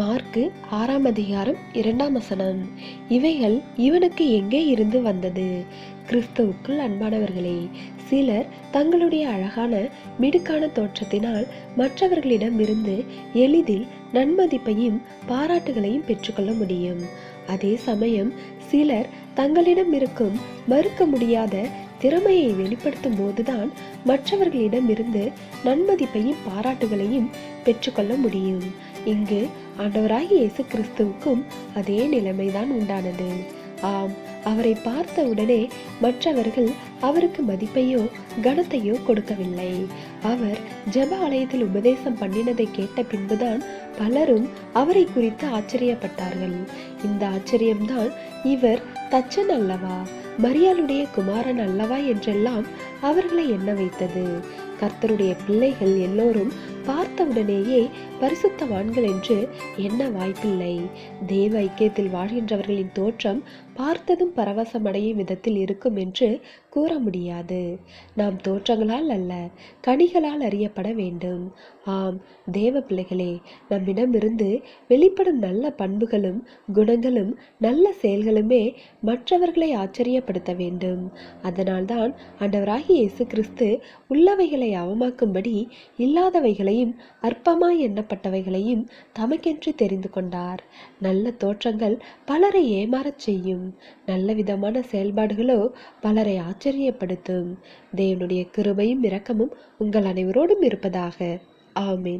Mark ஆறாம் அதிகாரம் இரண்டாம் வசனம். இவைகள் இவனுக்கு எங்கே இருந்து வந்தது? கிறிஸ்தவுக்குள் அன்பானவர்களே சிலர் தங்களுடைய அழகான மிடுக்கான தோற்றத்தினால் மற்றவர்களிடம் இருந்து எளிதில் நன்மதிப்பையும் பாராட்டுகளையும் பெற்றுக்கொள்ள முடியும். அதே சமயம் சிலர் தங்களிடம் இருக்கும் மறுக்க முடியாத திறமையை வெளிப்படுத்தும் போதுதான் மற்றவர்களிடம் இருந்து நன்மதிப்பையும் பாராட்டுகளையும் பெற்றுக்கொள்ள முடியும். இங்கு ஆண்டவராகிய இயேசு கிறிஸ்துவுக்கும் அதே நிலைமைதான் உண்டானது. ஆம் அவரை பார்த்த உடனே மற்றவர்கள் அவருக்கு மதிப்பையோ கனத்தையோ கொடுக்கவில்லை. அவர் ஜெப ஆலயத்தில் உபதேசம் பண்ணினதை கேட்ட பின்புதான் பலரும் அவரை குறித்து ஆச்சரியப்பட்டார்கள். இந்த ஆச்சரியம்தான் இவர் தச்சன் அல்லவா மரியாளுடைய குமாரன் அல்லவா என்றெல்லாம் அவர்களை எண்ண வைத்தது. கர்த்தருடைய பிள்ளைகள் எல்லோரும் பார்த்தவுடனேயே பரிசுத்தவான்கள் என்று என்ன வாய்ப்பில்லை. தேவ ஐக்கியத்தில் வாழ்கின்றவர்களின் தோற்றம் பார்த்ததும் பரவசமடையும் விதத்தில் இருக்கும் என்று கூற முடியாது. நாம் தோற்றங்களால் அல்ல கனிகளால் அறியப்பட வேண்டும். ஆம் தேவ பிள்ளைகளே நம்மிடமிருந்து வெளிப்படும் நல்ல பண்புகளும் குணங்களும் நல்ல செயல்களுமே மற்றவர்களை ஆச்சரியப்படுத்த வேண்டும். அதனால்தான் ஆண்டவராகிய இயேசு கிறிஸ்து உள்ளவைகளை அவமாக்கும்படி இல்லாதவைகளையும் அற்பமாய் எண்ணப்பட்டவைகளையும் தமக்கென்று தெரிந்து கொண்டார். நல்ல தோற்றங்கள் பலரை ஏமாறச் செய்யும். நல்ல விதமான செயல்பாடுகளோ பலரை ஆச்சரியப்படுத்தும். தேவனுடைய கிருபையும் இரக்கமும் உங்கள் அனைவரோடும் இருப்பதாக. ஆமீன்.